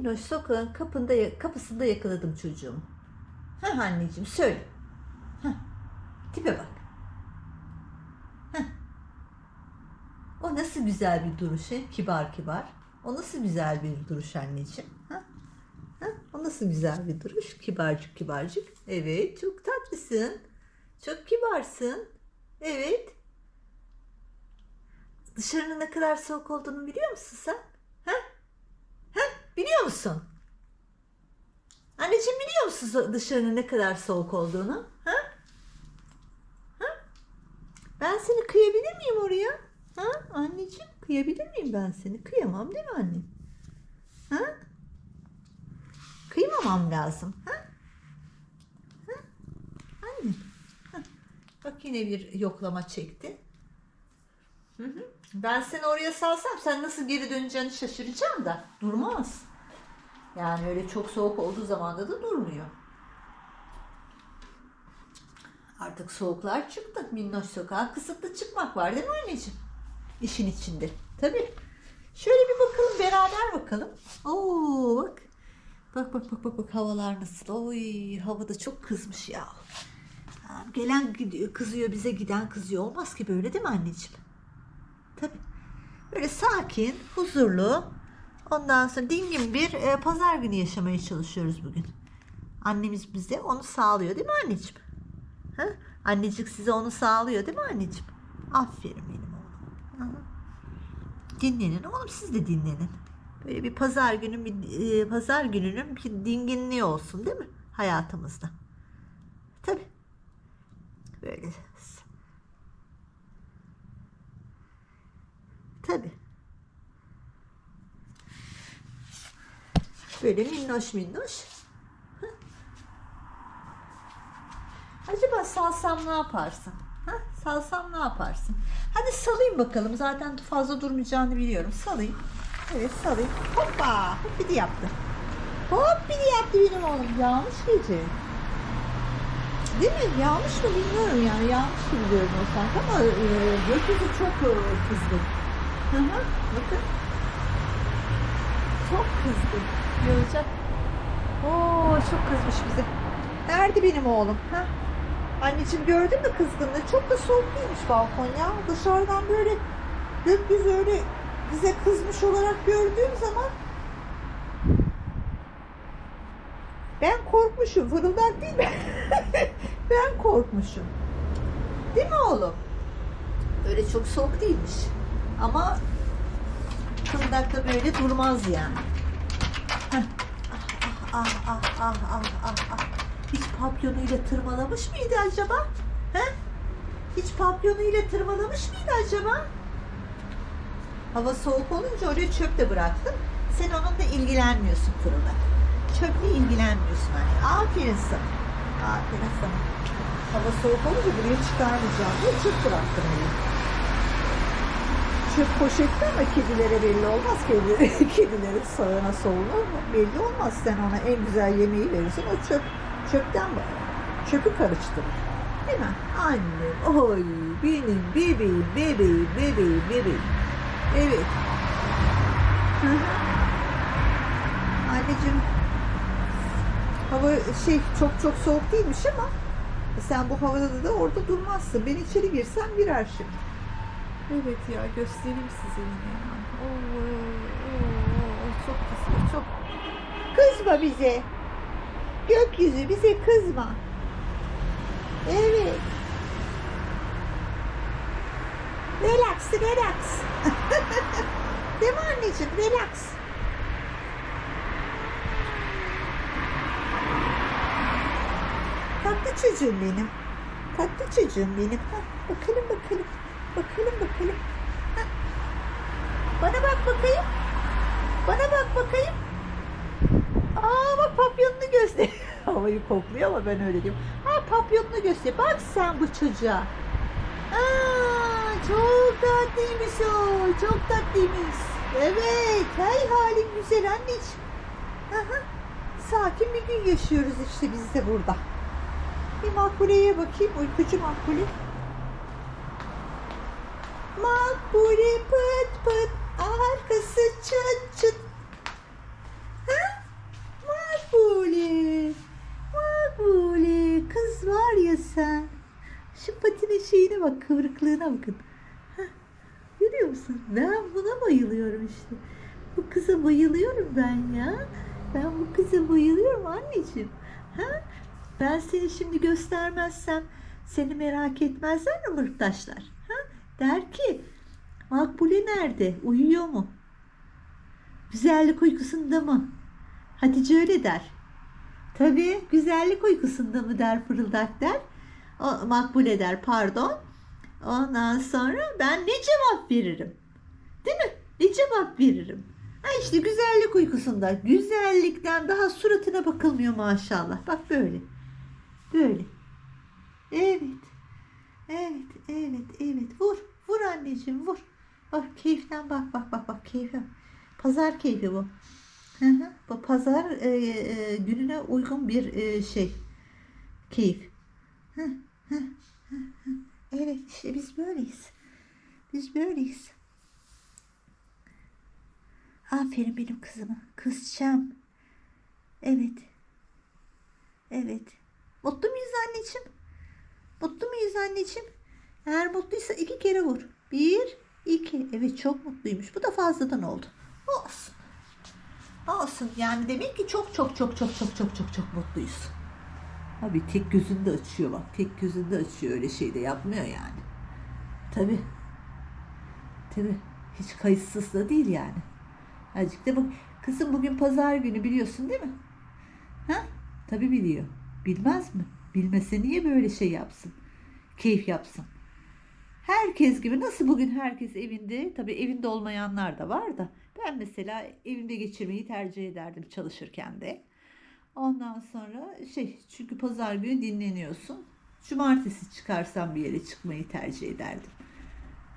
minnoş sokağın kapında, kapısında yakaladım çocuğumu. Heh anneciğim söyle. Heh. Tipe bak. Heh. O nasıl güzel bir duruş he? Kibar kibar. O nasıl güzel bir duruş anneciğim? Ha? Ha? O nasıl güzel bir duruş? Kibarcık kibarcık. Evet çok tatlısın. Çok kibarsın. Evet. Dışarının ne kadar soğuk olduğunu biliyor musun sen? Biliyor musun? Anneciğim biliyor musun dışarının ne kadar soğuk olduğunu? Ha? Ha? Ben seni kıyabilir miyim oraya? Ha? Anneciğim kıyabilir miyim ben seni? Kıyamam değil mi annem? Ha? Kıymamam lazım. Ha? Ha? Anne. Ha. Bak yine bir yoklama çekti. Hı hı. Ben seni oraya salsam sen nasıl geri döneceğini şaşıracağım da durmaz. Yani öyle çok soğuk olduğu zaman da durmuyor. Artık soğuklar çıktı. Minnoş sokağa kısıtlı çıkmak var değil mi anneciğim? İşin içinde. Tabii. Şöyle bir bakalım beraber bakalım. Oo bak. Bak bak bak bak bak havalar nasıl. Oy havada çok kızmış ya. Gelen gidiyor, kızıyor bize giden kızıyor. Olmaz ki böyle değil mi anneciğim? Tabii. Böyle sakin, huzurlu, ondan sonra dingin bir e, pazar günü yaşamaya çalışıyoruz bugün. Annemiz bize onu sağlıyor değil mi anneciğim? Ha? Annecik size onu sağlıyor değil mi anneciğim? Aferin benim oğlum. Aha. Dinlenin oğlum siz de dinlenin. Böyle bir pazar günü bir e, pazar gününün bir dinginliği olsun değil mi hayatımızda? Tabii. Böyle Tabii. Böyle minnoş minnoş. Acaba salsam ne yaparsın? Ha? Salsam ne yaparsın? Hadi salayım bakalım. Zaten fazla durmayacağını biliyorum. Salayım. Evet salayım. Hoppa. Hoppidi yaptı. Hoppidi yaptı benim oğlum. Yağmış gece. Değil mi? Yağmış mı bilmiyorum yani. Yağmış gibi görünüyor sanki ama e, gökyüzü çok e, kızgın. Hı hı. Bakın. Çok kızgın. Görecek. Oo çok kızmış bize. Nerede benim oğlum? Ha? Anneciğim gördün mü kızgınlığı? Çok da soğuk değilmiş balkon ya. Dışarıdan böyle gökyüzü öyle bize kızmış olarak gördüğüm zaman ben korkmuşum. Fırıldak değil mi? ben korkmuşum. Değil mi oğlum? Öyle çok soğuk değilmiş. Ama fırıldakta böyle durmaz yani. Ah ah ah ah ah ah. Hiç papyonuyla tırmalamış mıydı acaba? He? Hiç papyonuyla tırmalamış mıydı acaba? Hava soğuk olunca oraya çöp de bıraktım. Sen onunla ilgilenmiyorsun fırıldak. Çöple ilgilenmiyorsun hani. Aferin sana. Aferin sana. Hava soğuk olunca buraya çıkarmayacağım diye çöp bıraktım oraya. Çöp poşette ama kedilere belli olmaz. Kedilerin, kedilerin sağına soluna belli olmaz. Sen ona en güzel yemeği verirsin. O çöp çöpten. Çöpü karıştırır. Değil mi? Annem. Oy benim bebeğim bebeğim bebeğim bebeğim. Evet. Anneciğim hava şey çok çok soğuk değilmiş ama sen bu havada da orada durmazsın. Ben içeri girsem girer şimdi. Evet ya göstereyim size yine ya. Oo, oo, çok kızma çok. Kızma bize. Gökyüzü bize kızma. Evet. Relax, relax. Değil mi anneciğim? Relax. Tatlı çocuğum benim. Tatlı çocuğum benim. Hah, bakalım bakalım. Bakalım bakalım. Bana bak bakayım. Bana bak bakayım. Aa bak papyonunu göster. Havayı kokluyor ama ben öyle diyorum. Ha papyonunu göster. Bak sen bu çocuğa. Aa çok tatlıymış o. Çok tatlıymış. Evet. Hey halin güzel anneciğim. Aha. Sakin bir gün yaşıyoruz işte biz de burada. Bir makbuleye bakayım. Uykucu makbule. Makbule pıt pıt arkası çıt çıt. Ha? Makbule. Makbule. Kız var ya sen. Şu patine şeyine bak kıvrıklığına bakın. Heh. Görüyor musun? Ben buna bayılıyorum işte. Bu kıza bayılıyorum ben ya. Ben bu kıza bayılıyorum anneciğim. Ha? Ben seni şimdi göstermezsem seni merak etmezler mi mırttaşlar? Der ki Makbule nerede? Uyuyor mu? Güzellik uykusunda mı? Hatice öyle der. Tabii güzellik uykusunda mı der fırıldak der. O, makbule der pardon. Ondan sonra ben ne cevap veririm? Değil mi? Ne cevap veririm? Ha işte güzellik uykusunda. Güzellikten daha suratına bakılmıyor maşallah. Bak böyle. Böyle. Evet. Evet, evet, evet. Vur. Vur anneciğim vur. Bak keyiften bak bak bak bak keyfe. Pazar keyfi bu. Hı hı. Bu pazar e, e, gününe uygun bir e, şey. Keyif. Hı, hı, hı, hı. Evet işte biz böyleyiz. Biz böyleyiz. Aferin benim kızıma. Kızcağım. Evet. Evet. Mutlu muyuz anneciğim? Mutlu muyuz anneciğim? Eğer mutluysa iki kere vur. Bir, iki. Evet çok mutluymuş. Bu da fazladan oldu. Olsun. Olsun. Yani demek ki çok çok çok çok çok çok çok çok mutluyuz. Abi tek gözünü de açıyor bak. Tek gözünü de açıyor. Öyle şey de yapmıyor yani. Tabi. Tabi. Hiç kayıtsız da değil yani. Azıcık da bak. Kızım bugün pazar günü biliyorsun değil mi? Ha? Tabi biliyor. Bilmez mi? Bilmese niye böyle şey yapsın? Keyif yapsın. Herkes gibi nasıl bugün herkes evinde tabii evinde olmayanlar da var da ben mesela evimde geçirmeyi tercih ederdim çalışırken de. Ondan sonra şey çünkü pazar günü dinleniyorsun. Cumartesi çıkarsam bir yere çıkmayı tercih ederdim.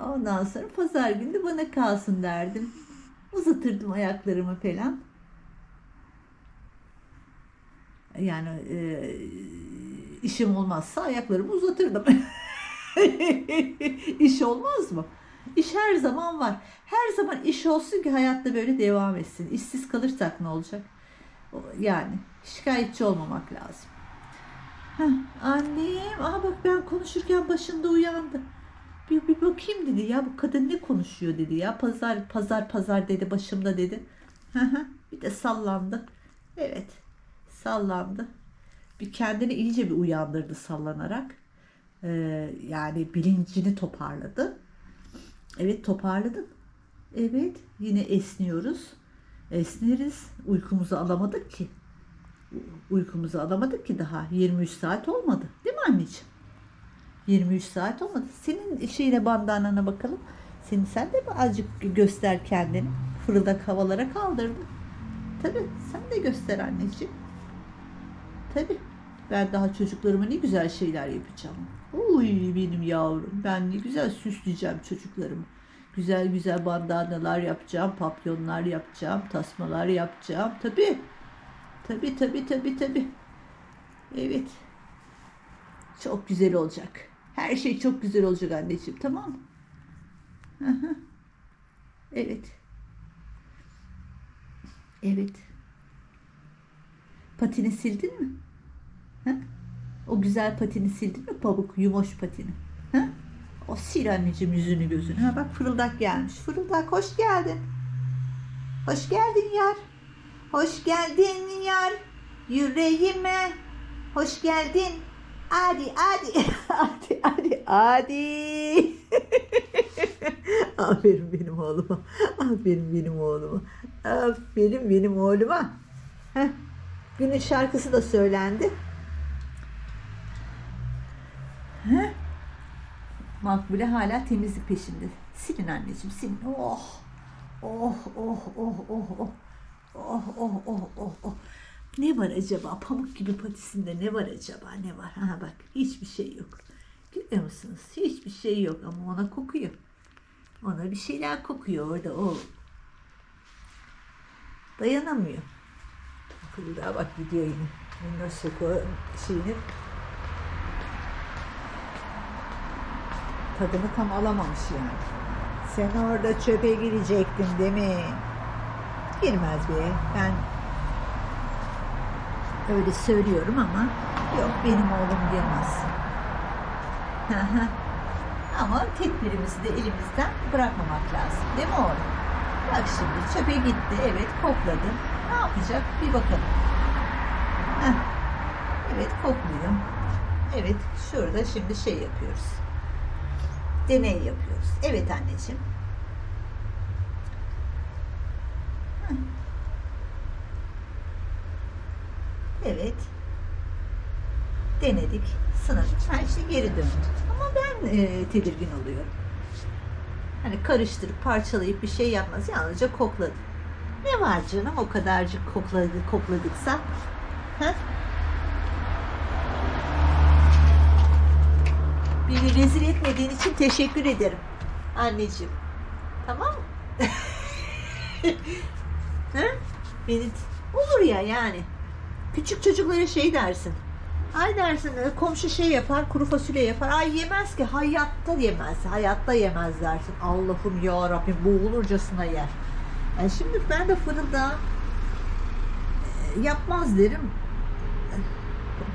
Ondan sonra pazar günü de bana kalsın derdim. Uzatırdım ayaklarımı falan. Yani e, işim olmazsa ayaklarımı uzatırdım. iş olmaz mı? İş her zaman var. Her zaman iş olsun ki hayatta böyle devam etsin. İşsiz kalırsak ne olacak? Yani şikayetçi olmamak lazım. Heh, annem, aha bak ben konuşurken başında uyandı. Bir, bir bakayım dedi ya bu kadın ne konuşuyor dedi ya. Pazar pazar pazar dedi başımda dedi. Bir de sallandı. Evet sallandı. Bir kendini iyice bir uyandırdı sallanarak. Ee, yani bilincini toparladı. Evet toparladık. Evet yine esniyoruz. Esneriz. Uykumuzu alamadık ki. Uykumuzu alamadık ki daha. 23 saat olmadı. Değil mi anneciğim? 23 saat olmadı. Senin şeyine bandanana bakalım. Senin sen de mi azıcık göster kendini. Fırıldak havalara kaldırdın. Tabii sen de göster anneciğim. Tabii. Ben daha çocuklarıma ne güzel şeyler yapacağım. Uy benim yavrum. Ben ne güzel süsleyeceğim çocuklarımı. Güzel güzel bandanalar yapacağım, papyonlar yapacağım, tasmalar yapacağım. Tabii. Tabii tabii tabii tabii. Evet. Çok güzel olacak. Her şey çok güzel olacak anneciğim. Tamam mı? Evet. Evet. Patini sildin mi? O güzel patini sildin mi? Pabuk, yumoş patini. Ha? O sil anneciğim yüzünü gözünü. Ha bak fırıldak gelmiş. Fırıldak hoş geldin. Hoş geldin yar. Hoş geldin yar. Yüreğime. Hoş geldin. Hadi hadi. hadi hadi hadi. Aferin benim oğluma. Aferin benim oğluma. Aferin benim oğluma. Heh. Günün şarkısı da söylendi. He? Makbule hala temizlik peşinde. Silin anneciğim silin. Oh. Oh oh oh oh oh. Oh oh oh oh oh. Ne var acaba? Pamuk gibi patisinde ne var acaba? Ne var? Ha bak hiçbir şey yok. Görüyor musunuz? Hiçbir şey yok ama ona kokuyor. Ona bir şeyler kokuyor orada o. Dayanamıyor. Kıvıldağa bak gidiyor yine. Minnoş Soko şeyini tadını tam alamamış yani. Sen orada çöpe girecektin değil mi? Girmez be. Ben öyle söylüyorum ama yok benim oğlum girmez. Ama tedbirimizi de elimizden bırakmamak lazım. Değil mi oğlum? Bak şimdi çöpe gitti. Evet kokladı. Ne yapacak? Bir bakalım. Heh. Evet kokluyor. Evet şurada şimdi şey yapıyoruz. Deney yapıyoruz. Evet anneciğim. Evet. Denedik. Sınadık. Her şey geri döndü. Ama ben e, tedirgin oluyorum. Hani karıştırıp parçalayıp bir şey yapmaz. Yalnızca kokladı. Ne var canım o kadarcık kokladı, kokladıksa? Ha? Beni rezil etmediğin için teşekkür ederim. Anneciğim. Tamam mı? ha? Beni olur ya yani. Küçük çocuklara şey dersin. Ay dersin e, komşu şey yapar kuru fasulye yapar. Ay yemez ki hayatta yemez. Hayatta yemez dersin. Allah'ım ya Rabbim boğulurcasına yer. Yani şimdi ben de fırında e, yapmaz derim.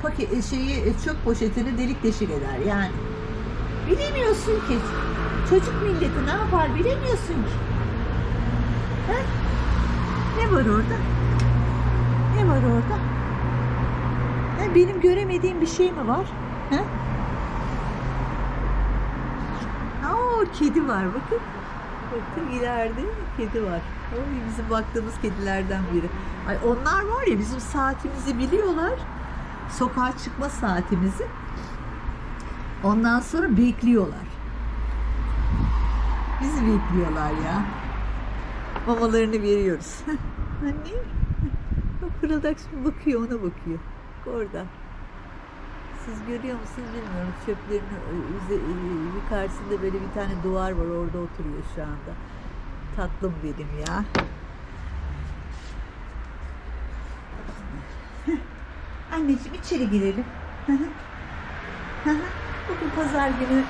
Paket şeyi e, çöp poşetini delik deşik eder yani. Bilemiyorsun ki. Çocuk milleti ne yapar bilemiyorsun ki. He? Ne var orada? Ne var orada? Ha, benim göremediğim bir şey mi var? Ha? Aa, kedi var bakın. Bakın ileride kedi var. Oy, bizim baktığımız kedilerden biri. Ay onlar var ya bizim saatimizi biliyorlar. Sokağa çıkma saatimizi. Ondan sonra bekliyorlar. Bizi bekliyorlar ya. Mamalarını veriyoruz. Anne. Bak fırıldak şimdi bakıyor ona bakıyor. Bak Orada. Siz görüyor musunuz bilmiyorum. Çöplerin yukarısında böyle bir tane duvar var. Orada oturuyor şu anda. Tatlım benim ya. Anneciğim içeri girelim. Hı hı. Hı hı. Bugün pazar günü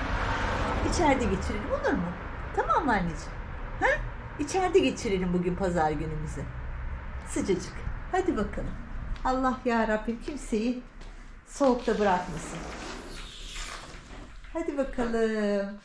içeride geçirelim olur mu? Tamam mı anneciğim? Ha? İçeride geçirelim bugün pazar günümüzü. Sıcacık. Hadi bakalım. Allah ya Rabbim kimseyi soğukta bırakmasın. Hadi bakalım.